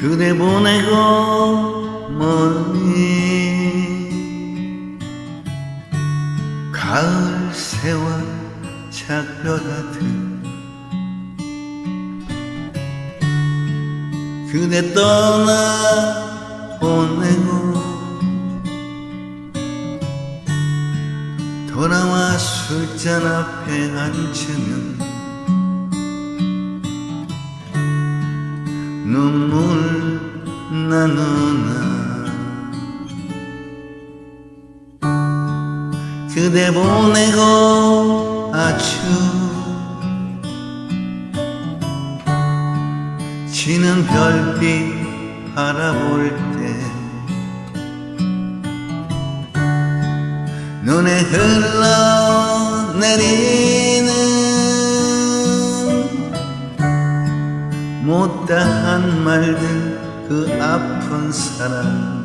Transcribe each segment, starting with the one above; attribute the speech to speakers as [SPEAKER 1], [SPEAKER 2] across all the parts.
[SPEAKER 1] 그대 보내고 멀리. 가을 세월 작별하듯 그대 떠나 보내고 돌아와 술잔 앞에 앉으면 눈물 나누나 그대 보내고 아주 지는 별빛 바라볼 때 눈에 흘러 그 아픈 사랑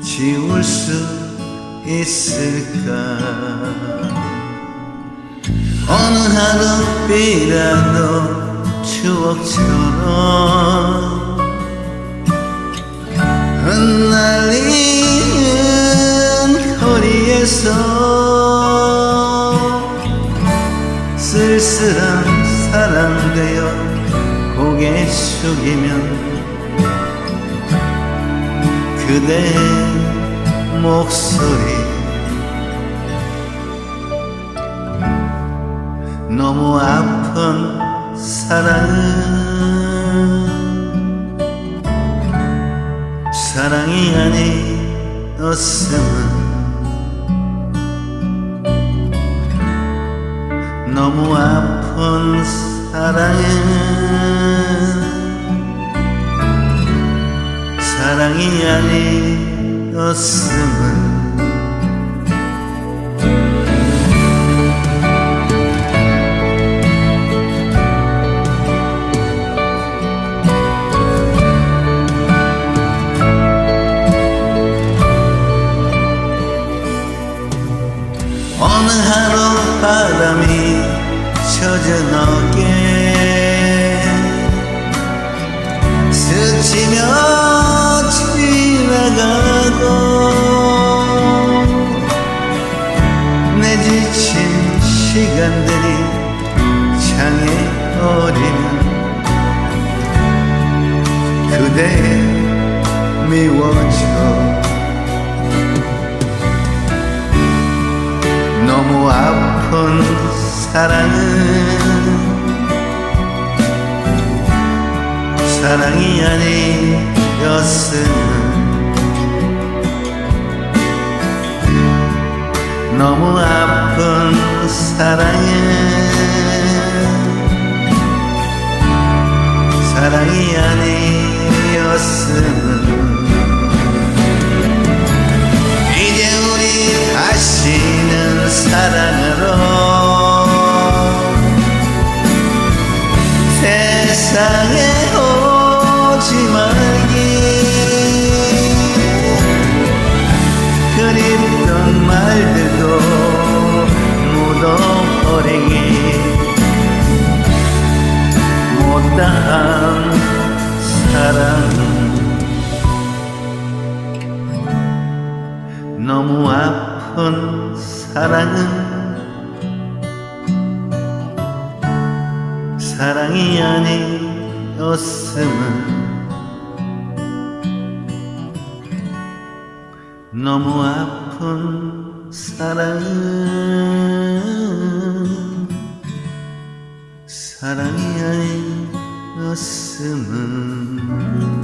[SPEAKER 1] 지울 수 있을까? 어느 하루비라도 추억처럼 흩날리는 거리에서 쓸쓸한 사랑 되어 고개 숙이면 그대 목소리 너무 아픈 사랑은 사랑이 아니었음은 너무 아픈 사랑은 사랑이 아니었음은 어느 하루 바람이 젖은 어깨 스치며 지나가고 내 지친 시간들이 창에 어리면 그대 미워져. 너무 아픈 사랑은 사랑이 아니었음은 너무 아픈 사랑은 사랑이 아니었음은 이제 우리 다시는 사랑으로 너무 아픈 사랑은 사랑이 아니었음은 너무 아픈 사랑은 사랑이 아니었음은